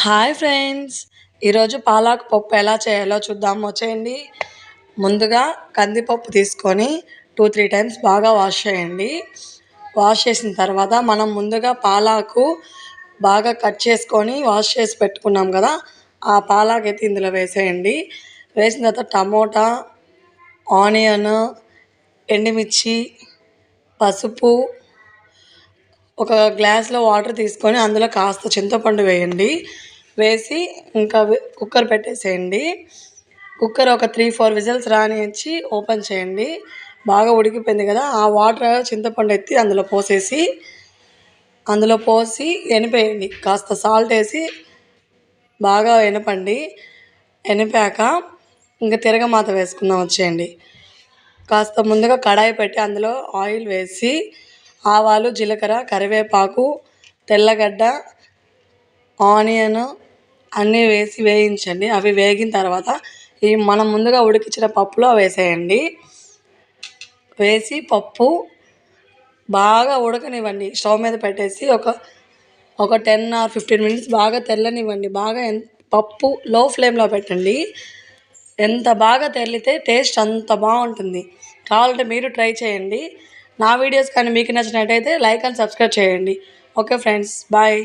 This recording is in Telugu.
Hi friends. ఈరోజు పాలాకు పప్పు ఎలా చేయాలో చూద్దాం. వచ్చేయండి. ముందుగా కందిపప్పు తీసుకొని టూ త్రీ టైమ్స్ బాగా వాష్ చేయండి. వాష్ చేసిన తర్వాత మనం ముందుగా పాలాకు బాగా కట్ చేసుకొని వాష్ చేసి పెట్టుకున్నాం కదా ఆ పాలాకు అయితే ఇందులో వేసేయండి. వేసిన తర్వాత టమోటా ఆనియన్ ఎండుమిర్చి పసుపు ఒక గ్లాస్లో వాటర్ తీసుకొని అందులో కాస్త చింతపండు వేయండి. వేసి ఇంకా కుక్కర్ పెట్టేసేయండి. కుక్కర్ ఒక త్రీ ఫోర్ విజిల్స్ రానిచ్చి ఓపెన్ చేయండి. బాగా ఉడికిపోయింది కదా ఆ వాటర్ చింతపండు ఎత్తి అందులో పోసేసి అందులో పోసి ఎనిపేయండి. కాస్త సాల్ట్ వేసి బాగా ఎనపండి. ఎనిపాక ఇంకా తిరగమాత వేసుకుందాం వచ్చేయండి. కాస్త ముందుగా కడాయి పెట్టి అందులో ఆయిల్ వేసి ఆవాలు జీలకర్ర కరివేపాకు తెల్లగడ్డ ఆనియన్ అన్నీ వేసి వేయించండి. అవి వేగిన తర్వాత ఈ మనం ముందుగా ఉడికించిన పప్పులో వేసేయండి. వేసి పప్పు బాగా ఉడకనివ్వండి. స్టవ్ మీద పెట్టేసి ఒక ఒక టెన్ ఆర్ ఫిఫ్టీన్ మినిట్స్ బాగా తెల్లనివ్వండి. బాగా పప్పు లో ఫ్లేమ్లో పెట్టండి. ఎంత బాగా తెల్లితే టేస్ట్ అంత బాగుంటుంది. కావాలంటే మీరు ట్రై చేయండి. నా వీడియోస్ కానీ మీకు నచ్చినట్టయితే లైక్ అండ్ సబ్స్క్రైబ్ చేయండి. Okay friends bye.